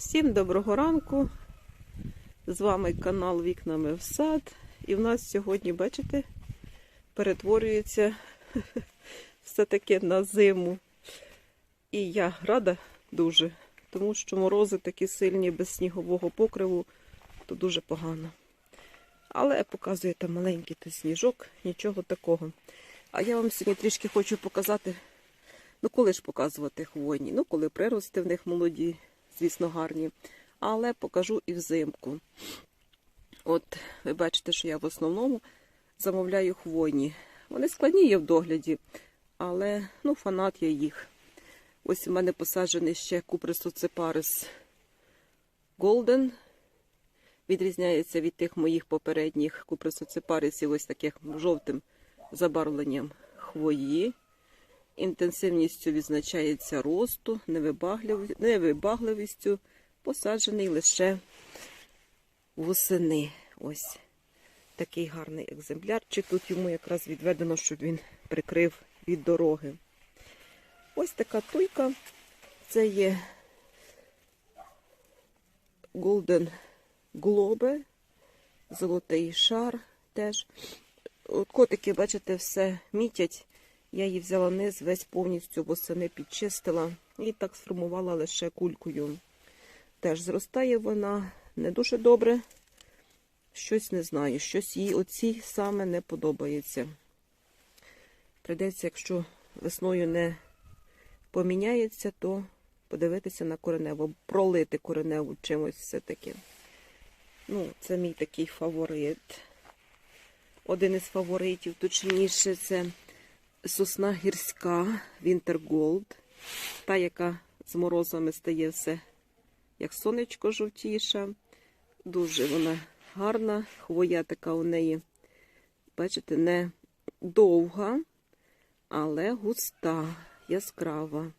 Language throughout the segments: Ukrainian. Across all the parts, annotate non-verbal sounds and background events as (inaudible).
Всім доброго ранку. З вами канал Вікнами в сад. І в нас сьогодні, бачите, перетворюється (laughs) все таки на зиму. І я рада дуже, тому що морози такі сильні без снігового покриву, то дуже погано. Але показуєте маленький сніжок, нічого такого. А я вам сьогодні трішки хочу показати. Ну, коли ж показувати хвойні? Ну, коли прирости в них молоді, звісно, гарні. Але покажу і взимку. От, ви бачите, що я в основному замовляю хвойні. Вони складні є в догляді, але ну, фанат я їх. Ось у мене посаджений ще куприсоцепарис Голден. Відрізняється від тих моїх попередніх куприсоцепарисів ось таких жовтим забарвленням хвої. Інтенсивністю відзначається росту, невибагливістю, посаджений лише восени. Ось такий гарний екземплярчик. Тут йому якраз відведено, щоб він прикрив від дороги. Ось така туйка. Це є Golden Globe, золотий шар теж. От котики, бачите, все мітять. Я її взяла низ, весь повністю восени підчистила і так сформувала лише кулькою. Теж зростає вона не дуже добре. Щось не знаю, щось їй оцій саме не подобається. Придеться, якщо весною не поміняється, то подивитися на кореневу, пролити кореневу чимось все-таки. Ну, це мій такий фаворит. Один із фаворитів, точніше, це сосна гірська Gold. Та, яка з морозами стає все як сонечко жовтіша. Дуже вона гарна. Хвоя така у неї, бачите, не довга, але густа, яскрава.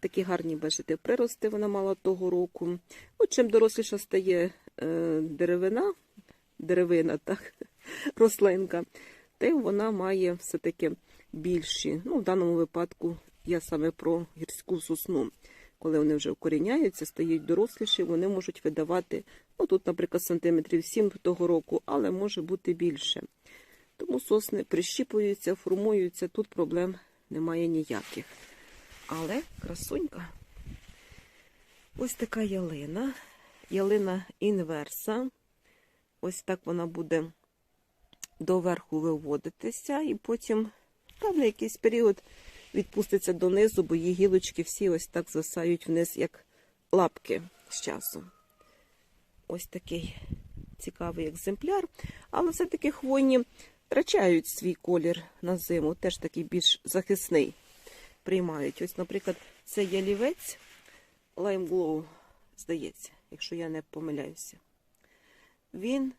Такі гарні, бачите, прирости вона мала того року. Ну, чим доросліша стає е, деревина, деревина, так, (laughs) рослинка, тим вона має все-таки більші. Ну, в даному випадку я саме про гірську сосну. Коли вони вже укоріняються, стають доросліші, вони можуть видавати, ну тут, наприклад, сантиметрів 7 того року, але може бути більше. Тому сосни прищіпуються, формуються, тут проблем немає ніяких. Але красунька. Ось така ялина. Ялина інверса. Ось так вона буде доверху виводитися, і потім на якийсь період відпуститься донизу, бо її гілочки всі ось так звисають вниз, як лапки з часом. Ось такий цікавий екземпляр. Але все-таки хвойні втрачають свій колір на зиму, теж такий більш захисний приймають. Ось, наприклад, це ялівець Lime Glow, здається, якщо я не помиляюся. Він,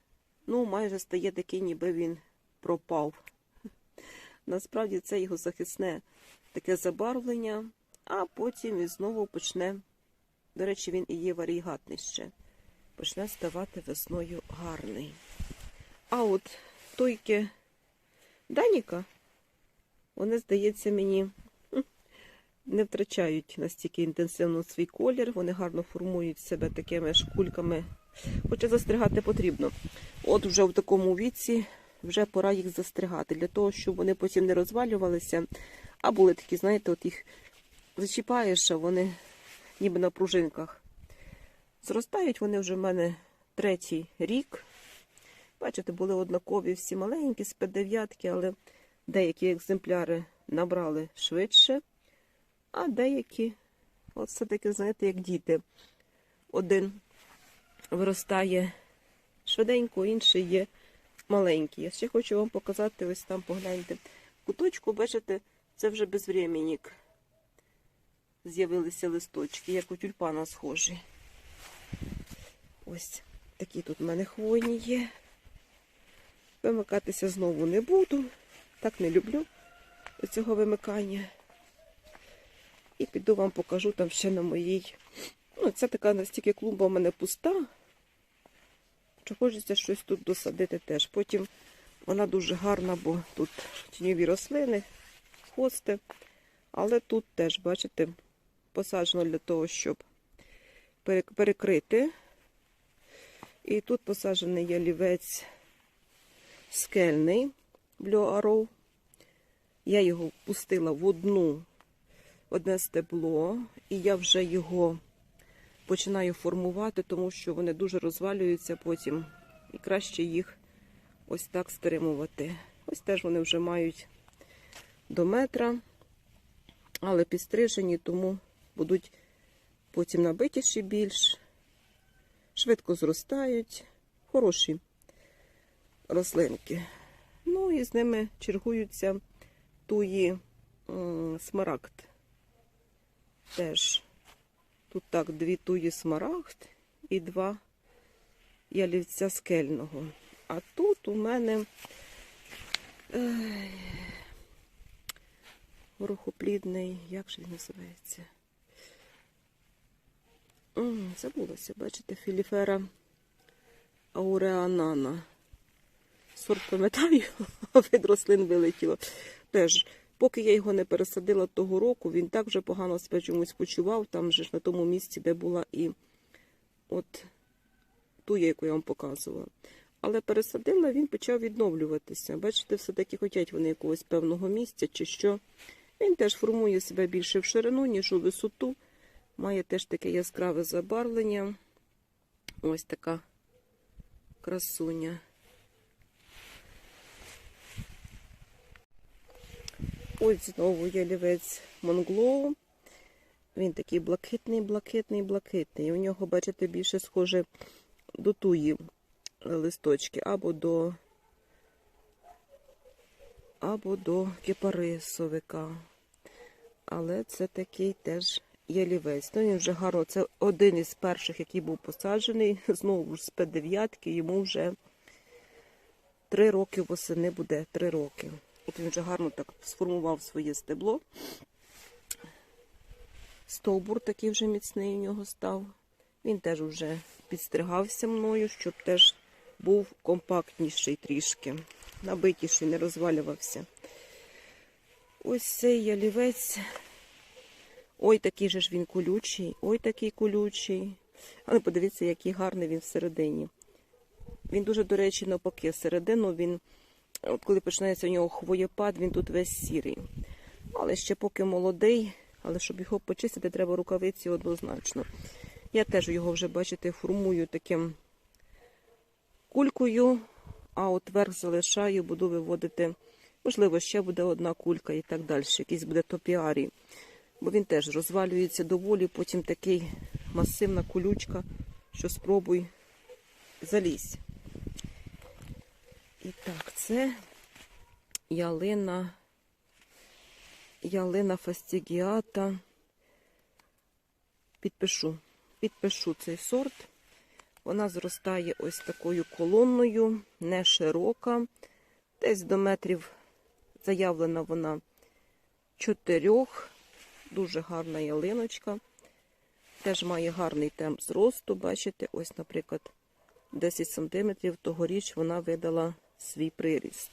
ну, майже стає такий, ніби він пропав. Насправді це його захисне таке забарвлення, а потім він знову почне, до речі, він і є варігатний ще, почне ставати весною гарний. А от тойки Даніка, вони, здається, мені не втрачають настільки інтенсивно свій колір, вони гарно формують себе такими шкульками. Хоча застригати потрібно. От вже в такому віці вже пора їх застригати, для того, щоб вони потім не розвалювалися, а були такі, знаєте, от їх зачіпаєш, а вони ніби на пружинках. Зростають вони вже в мене третій рік. Бачите, були однакові всі маленькі, з 9 але деякі екземпляри набрали швидше, а деякі, от все-таки, знаєте, як діти. Один виростає швиденько, інший є маленький. Я ще хочу вам показати, ось там погляньте. В куточку, бачите, це вже безвременник. З'явилися листочки, як у тюльпана схожі. Ось такі тут в мене хвойні є. Вимикатися знову не буду. Так не люблю цього вимикання. І піду вам покажу там ще на моїй. Ну, це така настільки клумба в мене пуста. Що хочеться щось тут досадити теж. Потім вона дуже гарна, бо тут тіньові рослини, хости. Але тут теж, бачите, посаджено для того, щоб перекрити. І тут посаджений ялівець скельний Blue Я його пустила в одну, одне стебло, і я вже його починаю формувати, тому що вони дуже розвалюються потім. І краще їх ось так стримувати. Ось теж вони вже мають до метра, але підстрижені, тому будуть потім набитіші більш, швидко зростають, хороші рослинки. Ну і з ними чергуються туї смарагд. Теж тут так дві туї смарагд і два ялівця скельного. А тут у мене горохоплідний, як же він називається? М, Забулося, бачите, філіфера ауреанана. Сорт пам'ятаю, (laughs) а від рослин вилетіло. Теж, поки я його не пересадила того року, він так вже погано себе чомусь почував, там же ж на тому місці, де була і от ту, яку я вам показувала. Але пересадила, він почав відновлюватися. Бачите, все-таки хочуть вони якогось певного місця чи що. Він теж формує себе більше в ширину, ніж у висоту. Має теж таке яскраве забарвлення. Ось така красуня. Ось знову ялівець Монглоу. Він такий блакитний, блакитний, блакитний. У нього, бачите, більше схоже до туї листочки або до або до кипарисовика. Але це такий теж ялівець. Ну, він вже гарно. Це один із перших, який був посаджений. (laughs) Знову ж з П9, йому вже три роки восени буде три роки. От він вже гарно так сформував своє стебло. Стовбур такий вже міцний у нього став. Він теж вже підстригався мною, щоб теж був компактніший трішки, набитіший, не розвалювався. Ось цей ялівець. Ой, такий же ж він колючий, ой, такий колючий. Але подивіться, який гарний він всередині. Він дуже, до речі, навпаки, середину він, от коли починається у нього хвоєпад, він тут весь сірий. Але ще поки молодий, але щоб його почистити, треба рукавиці однозначно. Я теж його вже, бачите, формую таким кулькою, а от верх залишаю, буду виводити. Можливо, ще буде одна кулька і так далі. Якийсь буде топіарій. Бо він теж розвалюється доволі, потім такий масивна колючка, що спробуй залізь. І так, це ялина, ялина фастігіата. Підпишу, підпишу цей сорт. Вона зростає ось такою колонною, не широка. Десь до метрів заявлена вона чотирьох. Дуже гарна ялиночка. Теж має гарний темп зросту. Бачите, ось, наприклад, 10 см тогоріч вона видала свій приріст.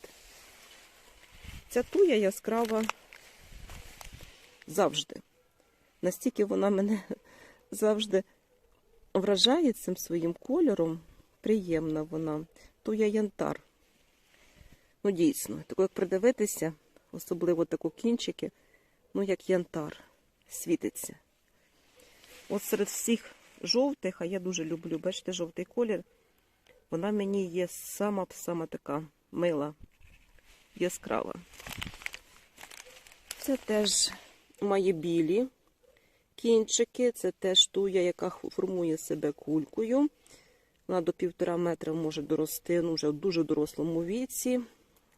Ця туя яскрава завжди. Настільки вона мене (laughs) завжди вражає цим своїм кольором. Приємна вона. Туя янтар. Ну, дійсно, таку, як придивитися, особливо таку кінчики, ну, як янтар, світиться. От серед всіх жовтих, а я дуже люблю, бачите, жовтий колір, вона мені є сама сама така мила, яскрава. Це теж має білі кінчики, це теж туя, яка формує себе кулькою. Вона до півтора метра може дорости, ну вже в дуже дорослому віці.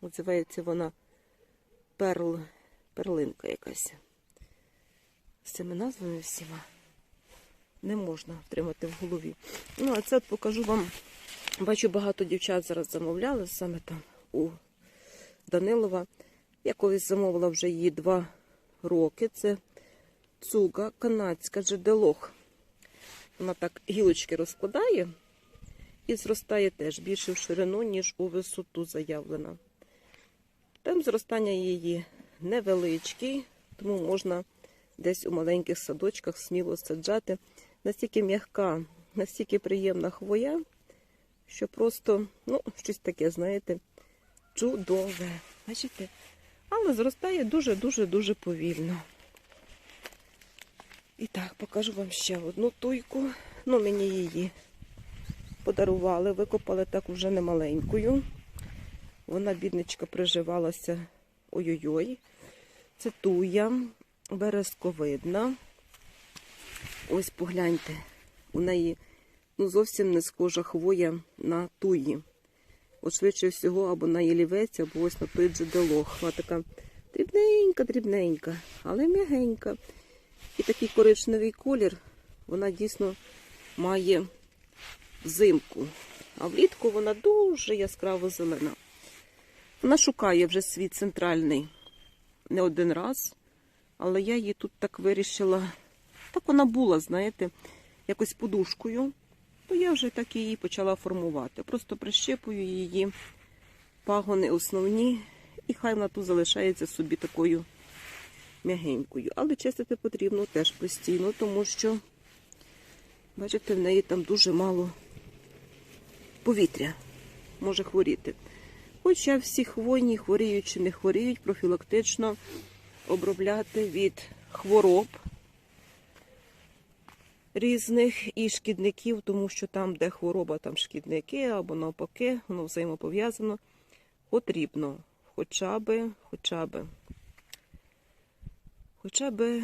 Називається вона перл, перлинка якась. З цими назвами всіма не можна втримати в голові. Ну, а це покажу вам. Бачу, багато дівчат зараз замовляли саме там у Данилова. Я колись замовила вже її два роки. Це цуга канадська джеделох. Вона так гілочки розкладає і зростає теж більше в ширину, ніж у висоту заявлена. Там зростання її невеличкий, тому можна десь у маленьких садочках сміло саджати. настільки м'яка, настільки приємна хвоя, що просто, ну, щось таке, знаєте, чудове. Бачите? Але зростає дуже-дуже-дуже повільно. І так, покажу вам ще одну туйку. Ну, мені її подарували, викопали так уже немаленькою. Вона, бідничка, приживалася ой-ой-ой. Це туя, березковидна. Ось погляньте, у неї ну, зовсім не схожа хвоя на туї. От швидше всього, або на ялівець, або ось на той джеделох. Вона така дрібненька, дрібненька, але м'ягенька. І такий коричневий колір вона дійсно має взимку. А влітку вона дуже яскраво зелена. Вона шукає вже свій центральний не один раз, але я її тут так вирішила. Так вона була, знаєте, якось подушкою, то я вже так її почала формувати. Просто прищепую її пагони основні, і хай вона тут залишається собі такою м'ягенькою. Але чистити потрібно теж постійно, тому що, бачите, в неї там дуже мало повітря може хворіти. Хоча всі хвойні, хворіють чи не хворіють, профілактично обробляти від хвороб різних і шкідників, тому що там, де хвороба, там шкідники або навпаки, воно взаємопов'язано, потрібно хоча би, хоча би, хоча би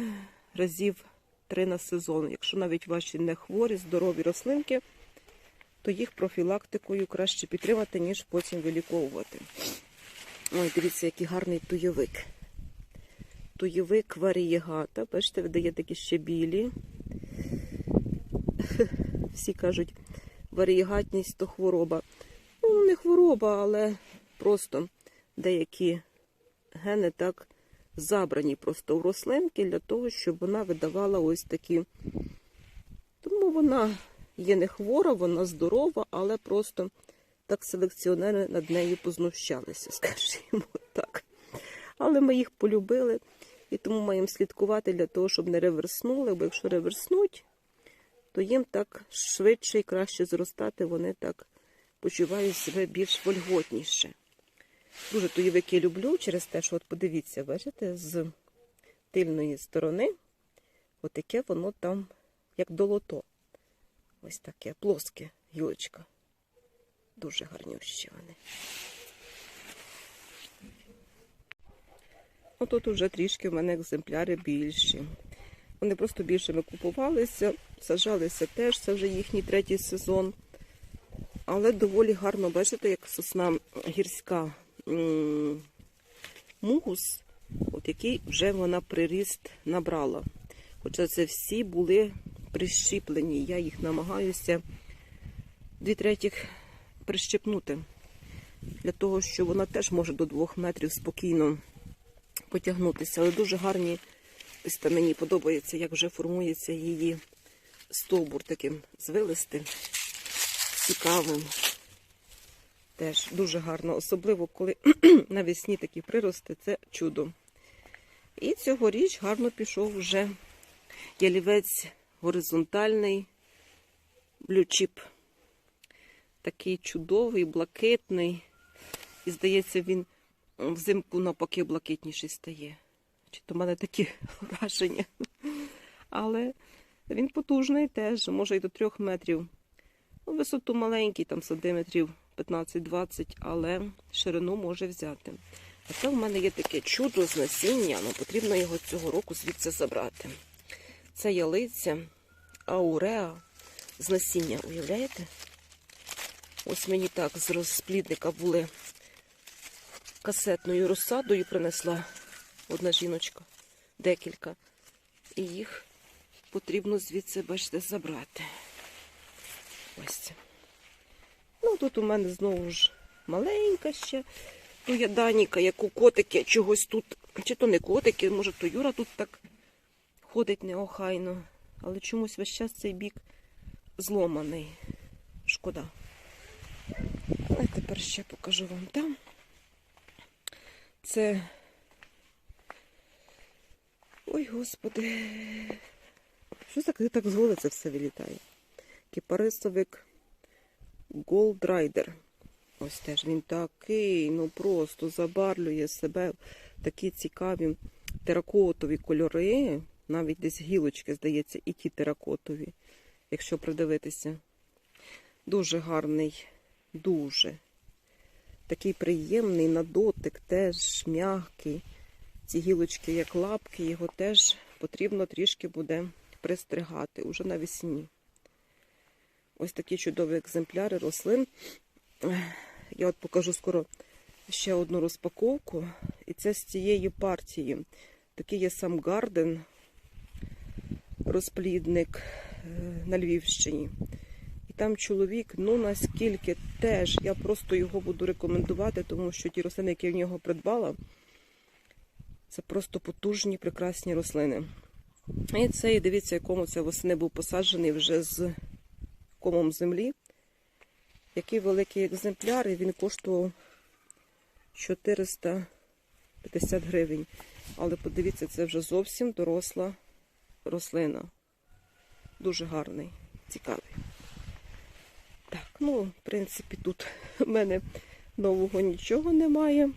разів три на сезон. Якщо навіть ваші не хворі, здорові рослинки, то їх профілактикою краще підтримати, ніж потім виліковувати. Ой, дивіться, який гарний туєвик. Туєвик варієгата. Бачите, видає такі ще білі. (laughs) Всі кажуть, варієгатність то хвороба. Ну, не хвороба, але просто деякі гени так забрані просто в рослинки для того, щоб вона видавала ось такі. Тому вона є не хвора, вона здорова, але просто так селекціонери над нею познущалися, (laughs) скажімо так. Але ми їх полюбили і тому маємо слідкувати для того, щоб не реверснули, бо якщо реверснуть, то їм так швидше і краще зростати, вони так почувають себе більш вольготніше. Дуже тоєвики люблю через те, що от подивіться, бачите, з тильної сторони, отаке воно там, як долото. Ось таке плоске гілочка. Дуже гарнющі вони. Отут вже трішки в мене екземпляри більші. Вони просто більшими купувалися, сажалися теж, це вже їхній третій сезон. Але доволі гарно бачите, як сосна гірська мугус, от який вже вона приріст набрала. Хоча це всі були прищіплені. Я їх намагаюся дві третіх прищепнути. Для того, що вона теж може до двох метрів спокійно потягнутися. Але дуже гарні, ось там мені подобається, як вже формується її стовбур таким звилистим, цікавим. Теж дуже гарно, особливо коли (clears throat) навесні такі прирости, це чудо. І цьогоріч гарно пішов вже ялівець горизонтальний блючіп. Такий чудовий, блакитний. І, здається, він взимку навпаки блакитніший стає. Чи то в мене такі (laughs) враження. Але він потужний теж, може і до трьох метрів. Ну, Висоту маленький, там сантиметрів 15-20, але ширину може взяти. А це в мене є таке чудо з насіння, але потрібно його цього року звідси забрати. Це ялиця ауреа з насіння, уявляєте? Ось мені так з розплідника були касетною розсадою принесла одна жіночка, декілька. І їх потрібно звідси, бачите, забрати. Ось. Ну, тут у мене знову ж маленька ще туя Даніка, у котики чогось тут. Чи то не котики, може, то Юра тут так ходить неохайно. Але чомусь весь час цей бік зломаний. Шкода. А тепер ще покажу вам там. Це. Ой, господи. Що так, так з це все вилітає? Кипарисовик Gold Rider. Ось теж він такий, ну просто забарвлює себе такі цікаві теракотові кольори. Навіть десь гілочки, здається, і ті теракотові, якщо придивитися. Дуже гарний, дуже. Такий приємний на дотик, теж м'який. Ці гілочки, як лапки, його теж потрібно трішки буде пристригати уже навесні. Ось такі чудові екземпляри рослин. Я от покажу скоро ще одну розпаковку. І це з цієї партії. Такий є сам Гарден, розплідник е, на Львівщині. І там чоловік, ну наскільки теж, я просто його буду рекомендувати, тому що ті рослини, які в нього придбала, це просто потужні, прекрасні рослини. І це, і дивіться, якому це восени був посаджений вже з комом землі. Який великий екземпляр, і він коштував 450 гривень. Але подивіться, це вже зовсім доросла рослина. Дуже гарний, цікавий. Так, ну, в принципі, тут в мене нового нічого немає.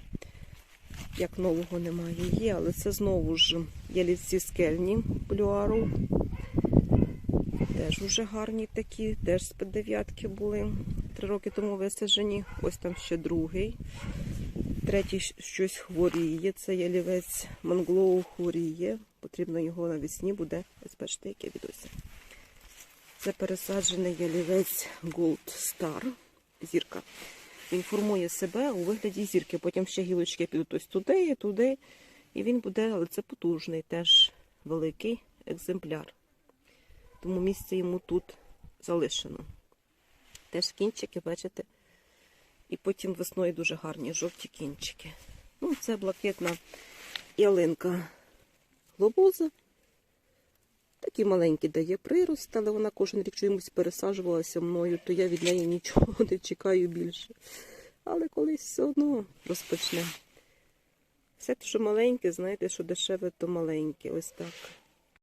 Як нового немає, є, але це знову ж ялівці скельні блюару. Теж уже гарні такі, теж з дев'ятки були. Три роки тому висаджені. Ось там ще другий. Третій щось хворіє. Це ялівець манглоу хворіє. Потрібно його навесні буде. Ось бачите, яке відося. Це пересаджений ялівець Gold Star. Зірка. Він формує себе у вигляді зірки. Потім ще гілочки підуть ось туди і туди. І він буде, але це потужний, теж великий екземпляр. Тому місце йому тут залишено. Теж кінчики, бачите? І потім весною дуже гарні жовті кінчики. Ну, це блакитна ялинка глобоза. Такі маленькі дає прирост, але вона кожен рік чомусь пересаджувалася мною, то я від неї нічого (laughs) не чекаю більше. Але колись все одно розпочне. Все те, що маленьке, знаєте, що дешеве, то маленьке. Ось так.